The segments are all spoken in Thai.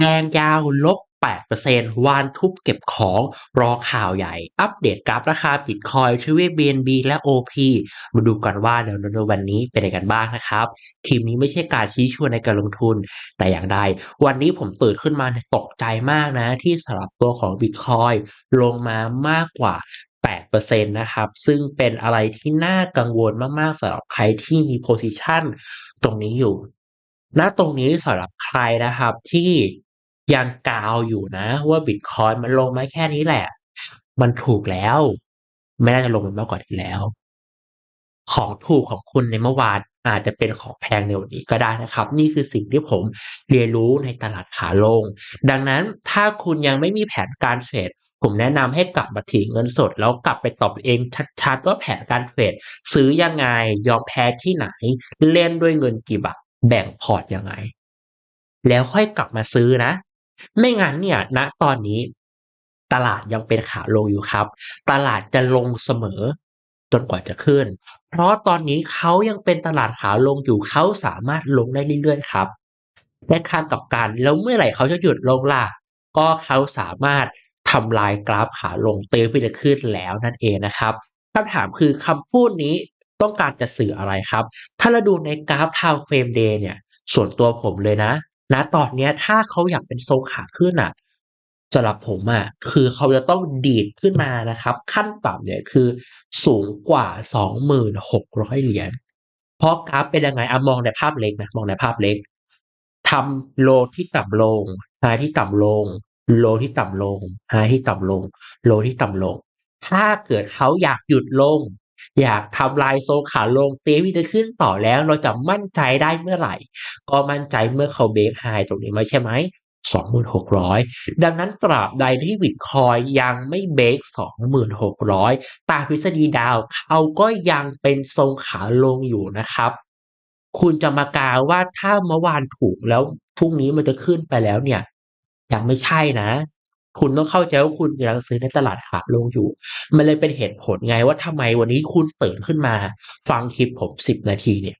แดงยาวลบ 8%วานทุบเก็บของรอข่าวใหญ่ อัปเดตกราฟราคาบิตคอยทวีบี BNB และ OP มาดูกันว่าเดี๋ยวในวันนี้เป็นอะไรกันบ้างนะครับคลิปนี้ไม่ใช่การชี้ชวนในการลงทุนแต่อย่างใด วันนี้ผมตื่นขึ้นมาตกใจมากนะ ที่สำหรับตัวของบิตคอยลงมามากกว่า8%นะครับ ซึ่งเป็นอะไรที่น่ากังวลมาก ๆสำหรับใครที่มีโพซิชันตรงนี้อยู่ ณตรงนี้สำหรับใครนะครับที่ยังกาวอยู่นะ ว่าบิตคอยมันลงมาแค่นี้แหละ มันถูกแล้ว ไม่น่าจะลงไปมากกว่านี้แล้ว ของถูกของคุณในเมื่อวานอาจจะเป็นของแพงในวันนี้ก็ได้นะครับ นี่คือสิ่งที่ผมเรียนรู้ในตลาดขาลง ดังนั้นถ้าคุณยังไม่มีแผนการเทรดผมแนะนำให้กลับมาถือเงินสด แล้วกลับไปตอบเองชัดๆว่าแผนการเทรดซื้อยังไงยอมแพ้ที่ไหน เล่นด้วยเงินกี่บาท แบ่งพอร์ตยังไง แล้วค่อยกลับมาซื้อนะ ไม่งั้นเนี่ยณตอนนี้ ตลาดยังเป็นขาลงอยู่ครับ ตลาดจะลงเสมอจนกว่าจะขึ้น เพราะตอนนี้เขายังเป็นตลาดขาลงอยู่เขาสามารถลงได้เรื่อยๆครับในทางกับกันแล้วเมื่อไหร่เขาจะหยุดลงล่ะ ก็เขาสามารถทำลายกราฟขาลงเตือนที่จะขึ้นแล้วนั่นเองนะครับคำถามคือคำพูดนี้ ต้องการจะสื่ออะไรครับ ถ้าเราดูในกราฟ time frame day เนี่ย ส่วนตัวผมเลยนะณตอนนี้ถ้าเขาอยากเป็นทรงขาขึ้นอะสำหรับผมอะคือเขาจะต้องดีดขึ้นมานะครับ ขั้นต่ำเนี่ยคือสูงกว่า 26,000 เหรียญเพราะกราฟเป็นยังไงอะมองในภาพเล็กนะมองในภาพเล็กทำโลที่ต่ำลงไฮที่ต่ำลง โลที่ต่ำลงไฮที่ต่ำลง โลที่ต่ำลง ถ้าเกิดเขาอยากหยุดลง อยากทำลายโซนขาลงเตรียมที่จะขึ้นต่อแล้วเราจะมั่นใจได้เมื่อไหร่ ก็มั่นใจเมื่อเขาเบรกไฮตรงนี้มาใช่ไหม26,000ดังนั้นตราบใดที่บิตคอยยังไม่เบรก26,000ตามทฤษฎีดาวเขาก็ยังเป็นทรงขาลงอยู่นะครับ คุณจะมากาว่าถ้าเมื่อวานถูกแล้วพรุ่งนี้มันจะขึ้นไปแล้วเนี่ย ยังไม่ใช่นะ คุณต้องเข้าใจว่าคุณกำลังซื้อในตลาดขาลงอยู่ มันเลยเป็นเหตุผลไงว่าทำไมวันนี้คุณตื่นขึ้นมา ฟังคลิปผม10นาทีเนี่ย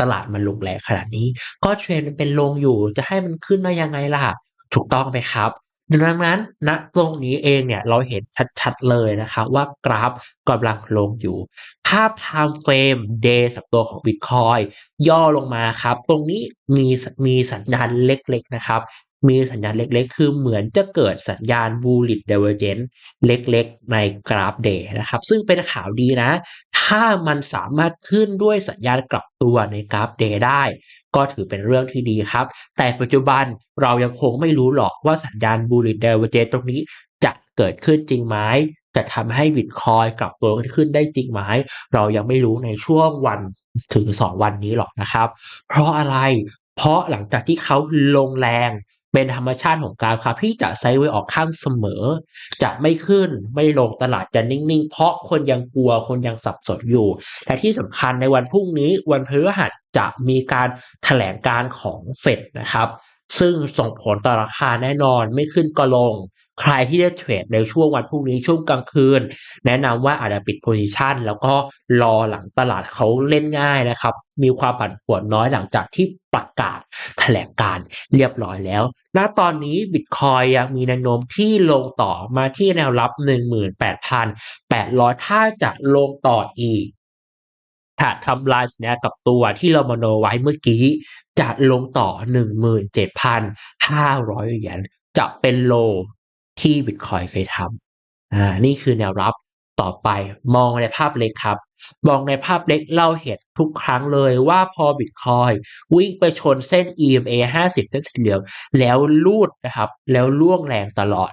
ตลาดมันลงแรงขนาดนี้ ก็เทรนด์มันเป็นลงอยู่ จะให้มันขึ้นได้ยังไงล่ะ ถูกต้องไหมครับดังนั้นณตรงนี้เองเนี่ยเราเห็นชัดๆเลยนะครับว่ากราฟกำลังลงอยู่ ภาพ time frame day สับตัวของบิตคอยย่อลงมาครับ ตรงนี้มีมีสัญญาณเล็กๆนะครับ มีสัญญาณเล็กๆ คือเหมือนจะเกิดสัญญาณ bullish divergence เล็กๆ ในกราฟ day นะครับ ซึ่งเป็นข่าวดีนะ ถ้ามันสามารถขึ้นด้วยสัญญาณกลับตัวในกราฟ day ได้ ก็ถือเป็นเรื่องที่ดีครับ แต่ปัจจุบันเรายังคงไม่รู้หรอกว่าสัญญาณ bullish divergence ตรงนี้จะเกิดขึ้นจริงไหมจะทำให้บิตคอยกลับตัวขึ้นได้จริงไหม เรายังไม่รู้ในช่วงวันถึง 2 วันนี้หรอกนะครับ เพราะอะไร เพราะหลังจากที่เขาลงแรง เป็นธรรมชาติของกราฟครับที่จะไซด์เวย์ออกข้างเสมอ จะไม่ขึ้นไม่ลงตลาดจะนิ่ง ๆ เพราะคนยังกลัวคนยังสับสนอยู่ และที่สำคัญในวันพรุ่งนี้วันพฤหัสจะมีการแถลงการของเฟดนะครับ ซึ่งส่งผลต่อราคาแน่นอนไม่ขึ้นก็ลง ใครที่ได้เทรดในช่วงวันพรุ่งนี้ช่วงกลางคืน แนะนำว่าอาจจะปิดโพซิชันแล้วก็รอหลังตลาดเขาเล่นง่ายนะครับ มีความผันผวนน้อยหลังจากที่ประกาศแถลงการเรียบร้อยแล้ว ณ ตอนนี้บิตคอยยังมีแนวโน้มที่ลงต่อมาที่แนวรับ 18,800 ถ้าจะลงต่ออีก ถ้าทำลายสัญญากับตัวที่เรามโนไว้เมื่อกี้ จะลงต่อ 17,500 เหรียญจะเป็นโลที่บิตคอยเคยทำอ่านี่คือแนวรับต่อไปมองในภาพเล็กครับ มองในภาพเล็กเราเห็นทุกครั้งเลยว่าพอบิตคอยวิ่งไปชนเส้น EMA 50เส้นสีเหลืองแล้วลูดนะครับ แล้วล่วงแรงตลอด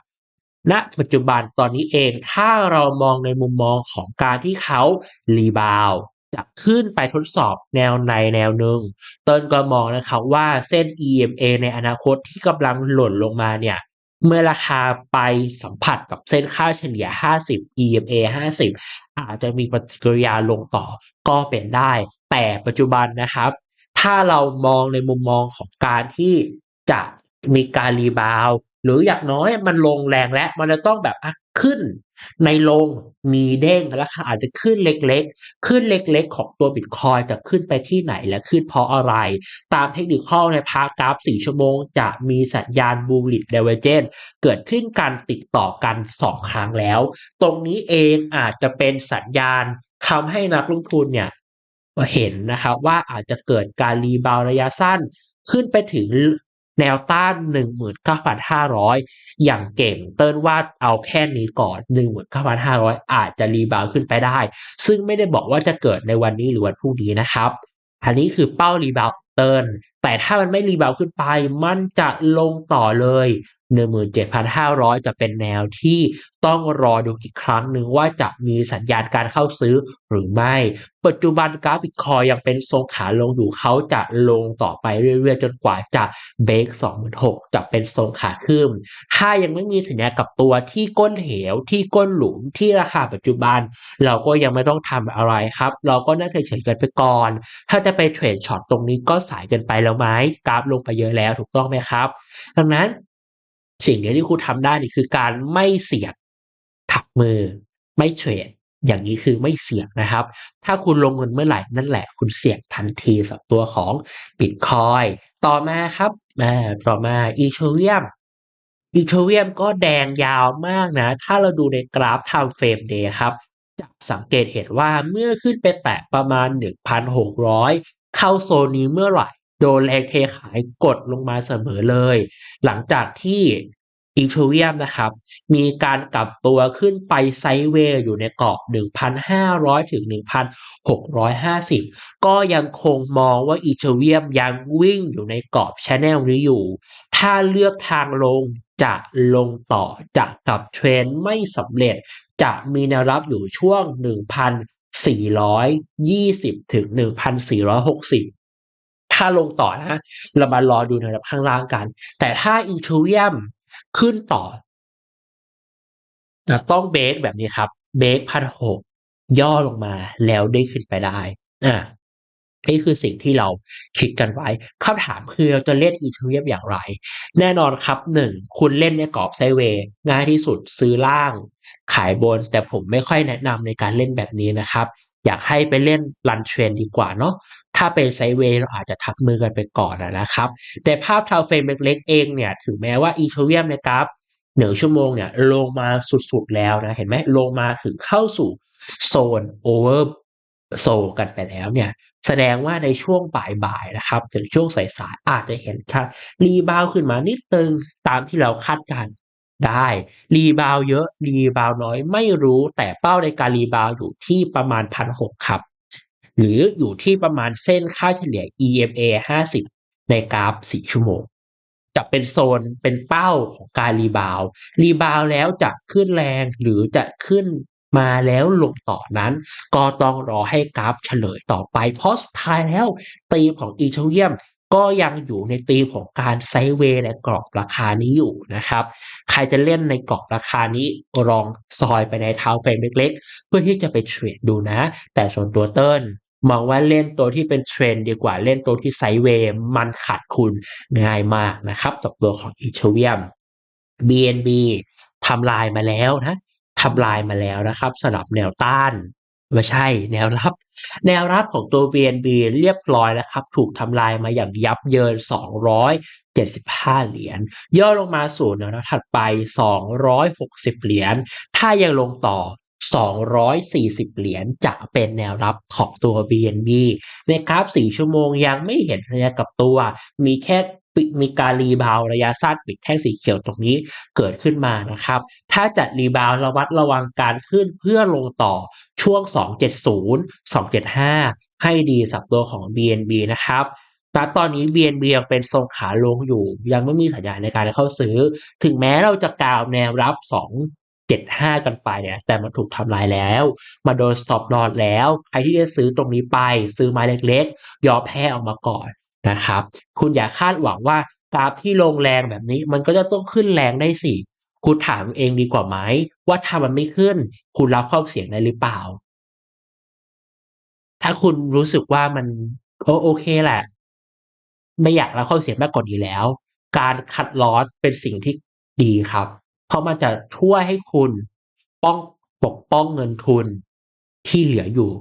ณปัจจุบันตอนนี้เองถ้าเรามองในมุมมองของการที่เขารีบาว จะขึ้นไปทดสอบแนวในแนวหนึ่งต้นก็มองนะครับว่าเส้น EMA ในอนาคตที่กำลังหล่นลงมาเนี่ย เมื่อราคาไปสัมผัสกับเส้นค่าเฉลี่ย 50 EMA 50 อาจจะมีปฏิกิริยาลงต่อก็เป็นได้ แต่ปัจจุบันนะครับ ถ้าเรามองในมุมมองของการที่จะมีการรีบาว หรืออย่างน้อยมันลงแรงแล้วมันจะต้องแบบขึ้น ในลงมีเด้งราคาอาจจะขึ้นเล็กๆ ขึ้นเล็กๆ ของตัวบิตคอยจะขึ้นไปที่ไหนและขึ้นเพราะอะไร ตามเทคนิคข้อในพากราฟ 4 ชั่วโมง จะมีสัญญาณบูลิ d เดเวเจนเกิดขึ้นการติดต่อกัน 2 ครั้งแล้ว ตรงนี้เองอาจจะเป็นสัญญาณทำให้นักลงทุนเนี่ยเห็นนะครับว่าอาจจะเกิดการรีบาวระยะสั้นขึ้นไปถึง แนวต้าน 19,500 อย่างเก่งเติ้นว่าเอาแค่นี้ก่อน 19,500 อาจจะรีบาวขึ้นไปได้ ซึ่งไม่ได้บอกว่าจะเกิดในวันนี้หรือวันพรุ่งนี้นะครับ อันนี้คือเป้ารีบาวเติ้นแต่ถ้ามันไม่รีบาวขึ้นไป มันจะลงต่อเลย 17,500 จะเป็นแนวที่ต้องรอดูอีกครั้งหนึ่งว่าจะมีสัญญาณการเข้าซื้อหรือไม่ ปัจจุบันกราฟบิตคอยยังเป็นทรงขาลงอยู่เขาจะลงต่อไปเรื่อยๆ จนกว่าจะเบรก26,000จะเป็นทรงขาขึ้น ถ้ายังไม่มีสัญญาณกับตัวที่ก้นเหว ที่ก้นหลุมที่ราคาปัจจุบัน เราก็ยังไม่ต้องทำอะไรครับ เราก็น่าจะเฉยๆกันไปก่อน ถ้าจะไปเทรดช็อตตรงนี้ก็สายเกินไปแล้วไหมกราฟลงไปเยอะแล้วถูกต้องไหมครับ ดังนั้นสิ่งเดียวที่คุณทำได้นี่คือการไม่เสี่ยงถักมือไม่เทรดอย่างนี้คือไม่เสี่ยงนะครับ ถ้าคุณลงเงินเมื่อไหร่นั่นแหละ คุณเสี่ยงทันทีสำหรับตัวของบิตคอยต่อมาครับมาต่อมาอีเทเรียมอีเทเรียมก็แดงยาวมากนะ ถ้าเราดูในกราฟ time frame day ครับ จะสังเกตเห็นว่าเมื่อขึ้นไปแตะประมาณ 1,600 เข้าโซนนี้เมื่อไหร่ โดนแรงเทขายกดลงมาเสมอเลย หลังจากที่อีเทเรียมนะครับ มีการกลับตัวขึ้นไปไซเวย์อยู่ในกรอบ 1,500 ถึง 1,650 ก็ยังคงมองว่าอีเทเรียมยังวิ่งอยู่ในกรอบชแนลนี้อยู่ ถ้าเลือกทางลงจะลงต่อจะกลับเทรนไม่สำเร็จ จะมีแนวรับอยู่ช่วง 1,420 ถึง 1,460 ถ้าลงต่อนะ เรามารอดูในระดับข้างล่างกัน แต่ถ้าอีทูเรียมขึ้นต่อเราต้องเบรกแบบนี้ครับเบรกพันหกย่อลงมาแล้วได้ขึ้นไปได้อ่านี่คือสิ่งที่เราคิดกันไว้คำถามคือเราจะเล่นอีทูเรียมอย่างไร แน่นอนครับหนึ่งคุณเล่นในกรอบไซเวย์ง่ายที่สุดซื้อล่าง ขายบน แต่ผมไม่ค่อยแนะนำในการเล่นแบบนี้นะครับ อยากให้ไปเล่นรันเทรนดีกว่าเนาะ ถ้าเป็นไซเวย์เราอาจจะทักมือกันไปก่อนนะครับ แต่ภาพทาวเฟรมเล็กๆเองเนี่ยถึงแม้ว่าอีเทเรียมนะครับหนึ่งชั่วโมงเนี่ยลงมาสุดๆแล้วนะเห็นไหมลงมาถึงเข้าสู่โซนโอเวอร์โซกันไปแล้วเนี่ยแสดงว่าในช่วงบ่ายๆนะครับถึงช่วงสายๆอาจจะเห็นค่ารีบาวขึ้นมานิดนึงตามที่เราคาดการได้ รีบาวเยอะ รีบาวน้อยไม่รู้แต่เป้าในการรีบาวอยู่ที่ประมาณพันหกครับ หรืออยู่ที่ประมาณเส้นค่าเฉลี่ย EMA 50 ในกราฟ 4 ชั่วโมง จะเป็นโซนเป็นเป้าของการรีบาวรีบาวแล้วจะขึ้นแรงหรือจะขึ้นมาแล้วลงต่อนั้น ก็ต้องรอให้กราฟเฉลยต่อไป เพราะสุดท้ายแล้วตีมของอีเทเรียมก็ยังอยู่ในตีมของการไซเวย์และกรอบราคานี้อยู่นะครับ ใครจะเล่นในกรอบราคานี้ลองซอยไปในเท้าเฟรมเล็กๆ เพื่อที่จะไปเทรดดูนะ แต่ส่วนตัวเติ้ล มองว่าเล่นตัวที่เป็นเทรนดีกว่าเล่นตัวที่ไซเวย์มันขาดคุณง่ายมากนะครับกับตัวของอีเทเรียม BNB ทำลายมาแล้วนะทำลายมาแล้วนะครับสำหรับแนวต้านไม่ใช่แนวรับ แนวรับของตัว BNB เรียบร้อยแล้วครับ ถูกทำลายมาอย่างยับเยิน 275 เหรียญย่อลงมาสู่แนวรับถัดไป 260 เหรียญถ้ายังลงต่อ 240 เหรียญจะเป็นแนวรับของตัว BNB ในกราฟ4ชั่วโมงยังไม่เห็นระยะกับตัว มีแค่มีการรีบาวระยะสั้นปิดแท่งสีเขียวตรงนี้เกิดขึ้นมานะครับ ถ้าจัดรีบาวระวัดระวังการขึ้นเพื่อลงต่อช่วง 270 275 ให้ดีสับตัวของ BNB นะครับแต่ตอนนี้ BNB ยังเป็นทรงขาลงอยู่ ยังไม่มีสัญญาณในการเข้าซื้อ ถึงแม้เราจะกาวแนวรับ 2เจ็ดห้ากันไปเนี่ย แต่มันถูกทำลายแล้ว มาโดนสต็อปนอนแล้ว ใครที่จะซื้อตรงนี้ไป ซื้อไม้เล็กๆ ยอมแพ้ออกมาก่อนนะครับ คุณอย่าคาดหวังว่ากราฟที่ลงแรงแบบนี้ มันก็จะต้องขึ้นแรงได้สิ คุณถามเองดีกว่าไหม ว่าถ้ามันไม่ขึ้น คุณรับความเสี่ยงได้หรือเปล่า ถ้าคุณรู้สึกว่ามันโอเคแหละ ไม่อยากรับความเสี่ยงมากกว่านี้แล้ว การคัดลอสเป็นสิ่งที่ดีครับ เพราะมันจะช่วยให้คุณป้องปกป้องเงินทุนที่เหลืออยู่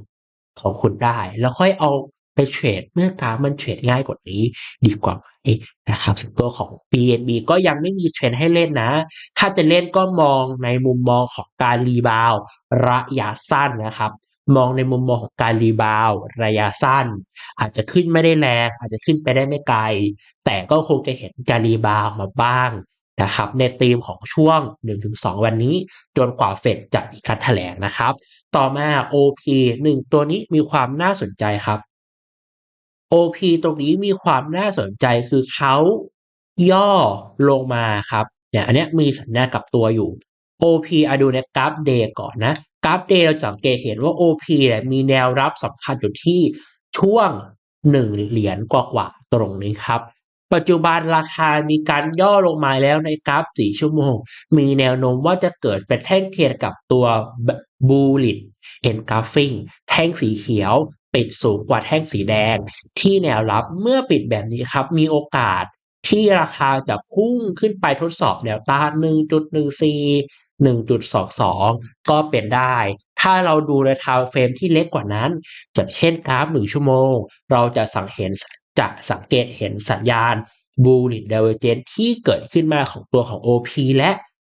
ของคุณได้ แล้วค่อยเอาไปเทรดเมื่อกราฟมันเทรดง่ายกว่านี้ดีกว่าไหมนะครับส่วนตัวของ BNB ก็ยังไม่มีเทรนด์ให้เล่นนะ ถ้าจะเล่นก็มองในมุมมองของการรีบาวระยะสั้นนะครับ มองในมุมมองของการรีบาวระยะสั้น อาจจะขึ้นไม่ได้แรงอาจจะขึ้นไปได้ไม่ไกล แต่ก็คงจะเห็นการรีบาวมาบ้าง นะครับในธีมของช่วง 1-2 วันนี้ จนกว่าเฟดจะมีการแถลงนะครับ ต่อมา OP 1 ตัวนี้มีความน่าสนใจครับ OP ตรงนี้มีความน่าสนใจคือเขาย่อลงมาครับเนี่ยอันเนี้ยมีสัญญาณกลับตัวอยู่ OP อะดูในกราฟเดย์ก่อนนะกราฟเดย์เราสังเกตเห็นว่า OP เนี่ยมีแนวรับสำคัญอยู่ที่ช่วง 1 เหรียญกว่าๆตรงนี้ครับ ปัจจุบันราคามีการย่อลงมาแล้วในกราฟ 4 ชั่วโมง มีแนวโน้มว่าจะเกิดเป็นแท่งเทียนกับตัว Bullish Engulfing แท่งสีเขียวปิดสูงกว่าแท่งสีแดง ที่แนวรับเมื่อปิดแบบนี้ครับ มีโอกาสที่ราคาจะพุ่งขึ้นไปทดสอบแนวต้าน 1.14 1.22 ก็เป็นได้ ถ้าเราดูในทม์เฟรมที่เล็กกว่านั้นอย่างเช่นกราฟ 1 ชั่วโมง เราจะสังเห็น จะสังเกตเห็นสัญญาณ Bullish Divergence ที่เกิดขึ้นมาของตัวของ OP และ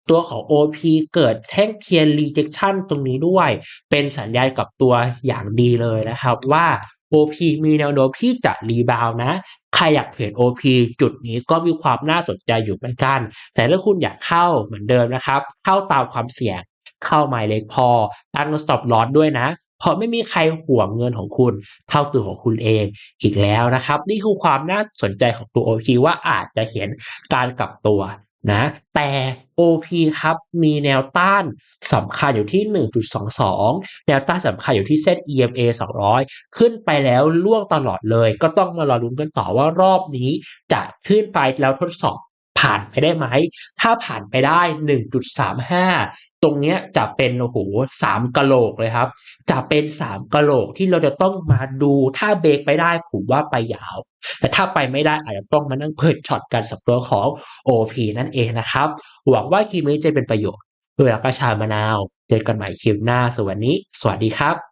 ตัวของ OP เกิดแท่งเทียน rejection ตรงนี้ด้วย เป็นสัญญาณกับตัวอย่างดีเลยนะครับว่า OP มีแนวโน้มที่จะรีบาวนะ ใครอยากเทรด OP จุดนี้ก็มีความน่าสนใจอยู่เหมือนกัน แต่ถ้าคุณอยากเข้าเหมือนเดิมนะครับ เข้าตามความเสี่ยง เข้าหมายเล็กพอ ตั้ง stop loss ด้วยนะ เพราะไม่มีใครห่วงเงินของคุณ เท่าตัวของคุณเองอีกแล้วนะครับ นี่คือความน่าสนใจของตัว OP ว่าอาจจะเห็นการกลับตัวนะแต่ OP ครับมีแนวต้านสำคัญอยู่ที่ 1.22 แนวต้านสำคัญอยู่ที่เส้น EMA 200 ขึ้นไปแล้วล่วงตลอดเลย ก็ต้องมารอลุ้นกันต่อว่ารอบนี้จะขึ้นไปแล้วทดสอบ ผ่านไปได้ไหม ถ้าผ่านไปได้ 1.35 ตรงเนี้ยจะเป็นโอ้โหสามกะโหลกเลยครับ จะเป็นสามกะโหลกที่เราจะต้องมาดูถ้าเบรกไปได้ผมว่าไปยาว แต่ถ้าไปไม่ได้อาจจะต้องมานั่งเปิดช็อตกันสับตัวของ OP นั่นเองนะครับ หวังว่าคลิปนี้จะเป็นประโยชน์เพื่อรักชามะนาว เจอกันใหม่คลิปหน้าสวัสดีสวัสดีครับ